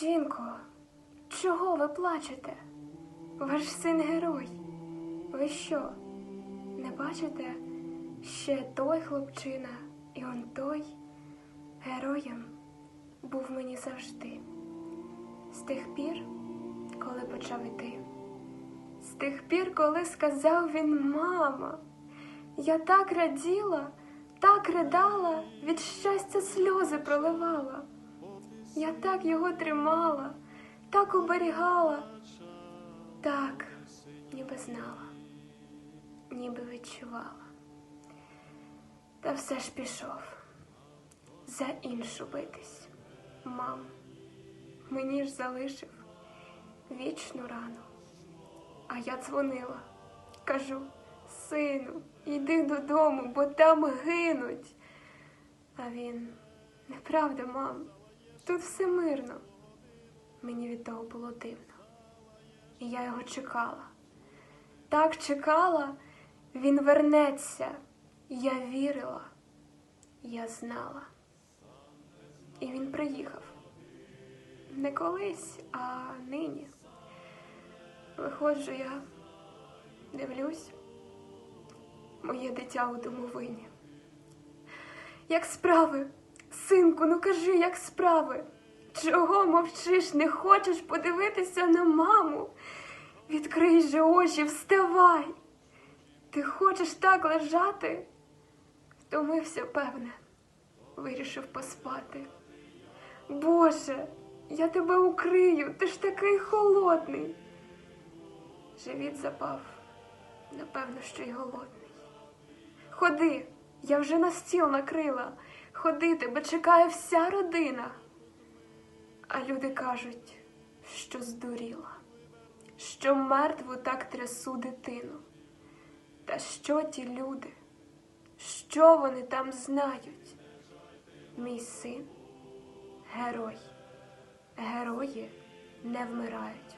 Жінко, чого ви плачете? Ваш син герой. Ви що, не бачите? Ще той хлопчина, і он той героєм був мені завжди. З тих пір, коли почав іти, з тих пір, коли сказав він мама, я так раділа, так ридала, від щастя сльози проливала. Я так його тримала, так оберігала, так, ніби знала, ніби відчувала. Та все ж пішов за іншу битись. Мам, мені ж залишив вічну рану. А я дзвонила, кажу, сину, йди додому, бо там гинуть. А він, неправда, мам, тут все мирно. Мені від того було дивно. І я його чекала. Так чекала, він вернеться. Я вірила, я знала. І він приїхав. Не колись, а нині. Виходжу я, дивлюсь, моє дитя у домовині. Як справи, синку, ну кажи, як справи? Чого мовчиш, не хочеш подивитися на маму? Відкрий же очі, вставай. Ти хочеш так лежати? Втомився, певне, вирішив поспати. Боже, я тебе укрию, ти ж такий холодний. Живіт запав, напевно, що й голодний. Ходи, я вже на стіл накрила. Ходи, тебе чекає вся родина. А люди кажуть, що здуріла, що мертву так трясу дитину. Та що ті люди? Що вони там знають? Мій син герой. Герої не вмирають.